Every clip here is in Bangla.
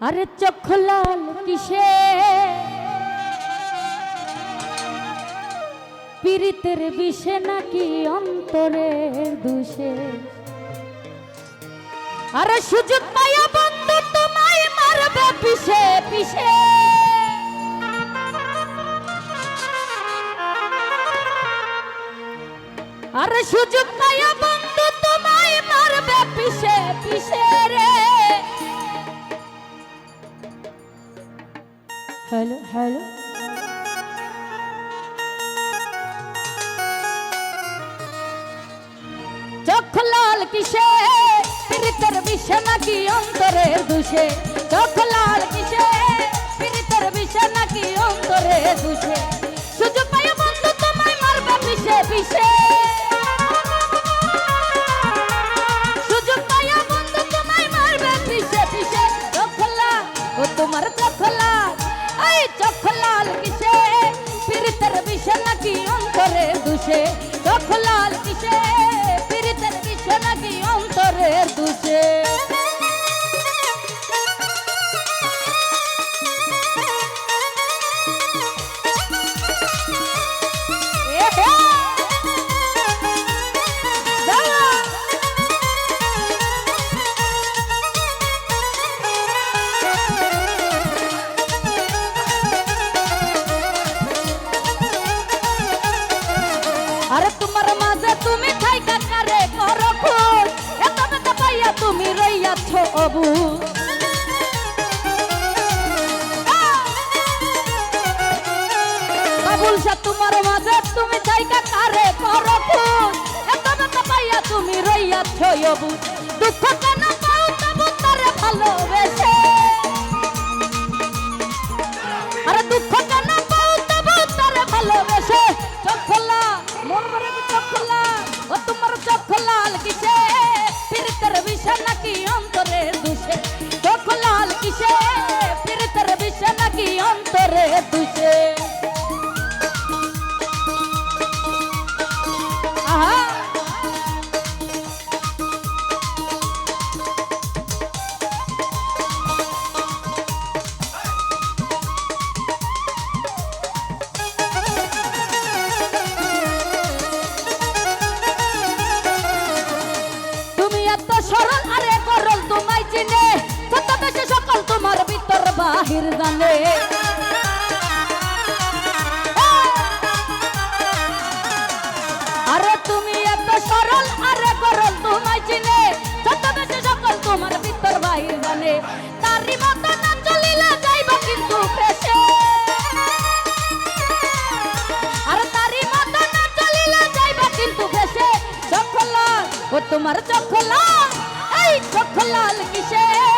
আরে চোখ লাল কিসে পীড়িতের বিষে নাকি অন্তরের দুষে? আরে সুযোগ পাইয়া বন্ধু, তোমায় মারবে পিছে পিছে আরে সুযোগ পাইয়া কিসে পীড়িতের বিষে নাকি অন্তরের দুষে? চোখ লাল কিসে পীড়িতের বিষে নাকি অন্তরের দুষে? সুযোগ পাইয়া বন্ধু তোমায় মারবে পিছে পিছে তোমার চোখ লাল এই চোখ লাল কিসে পীড়িতের বিষে নাকি অন্তরের দুষে? চোখ কিসে নাকি অন্তরের দুষে? রইয়াছ অবু দুঃখ কেন পাও তবু তারে ভালোবেসে? আরে দুঃখ তারে খোলা খোলা। তোমার চোখ লাল কিসে? পীড়িতের বিষে নাকি অন্তরের দুষে? বাহির আরে তুমি এত সরল, আরে করল তোমায় চিনে। সত্য বেশি সকল তোমার ভিতর বাহির জানে। তারি মতো না চলিলে যাইব কিন্তু পেশে আর তারি মতো না চলিলে যাইবা কিন্তু ভেসে চখলাল ও তোমার চখলাল এই চখলাল কিসে? পীড়িতের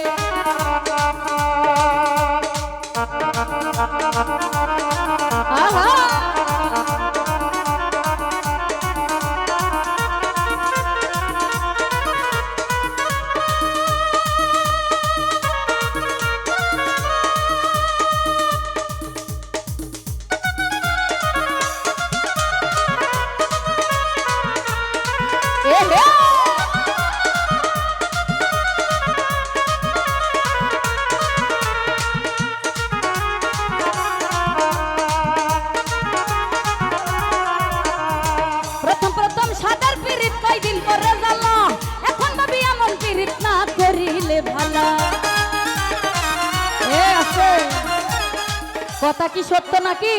কথা কি সত্য নাকি?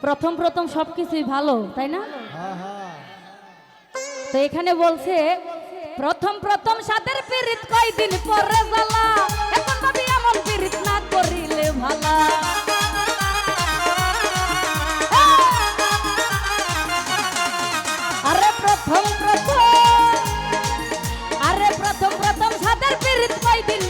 প্রথম প্রথম সবকিছুই ভালো তাই না? তো এখানে বলছে, প্রথম প্রথম সাদের পিরিত কয়দিন পরে জ্বালা। এখন ভাবি এমন পিরিত না করিলে ভালা। আরে প্রথম প্রথম, আরে প্রথম প্রথম সাদের পিরিত কয়দিন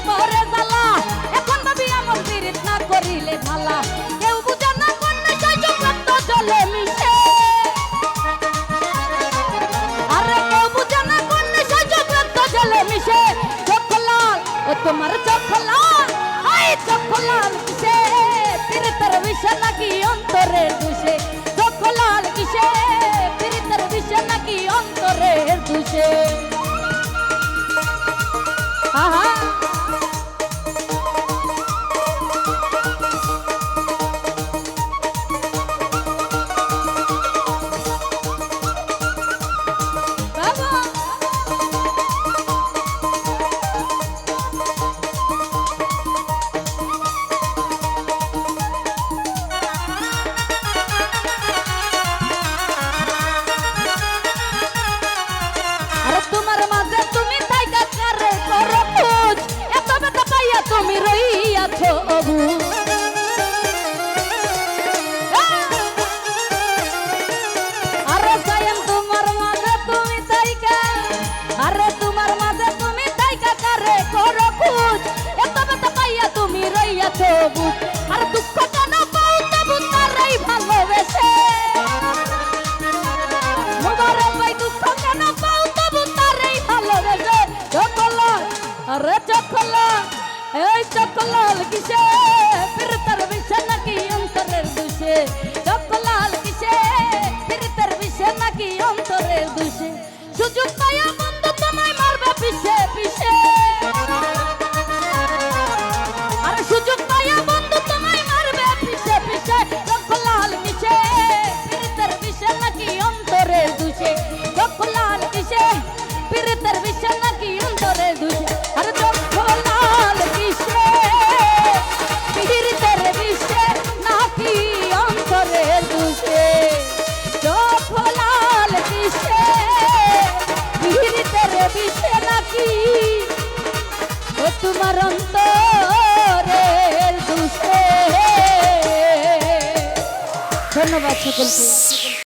তোমার চোখ লাল আয় চোখ লাল কিসে? পীড়িতের বিষ নাকি অন্তরের দুষে? চোখ লাল কিসে? পীড়িতের বিষ নাকি অন্তরের দুষে? এত লাল কিসে তার বিষে নাকি অন্তরের দুষে? আমার অন্তরের দুঃখে। ধন্যবাদ সকলকে।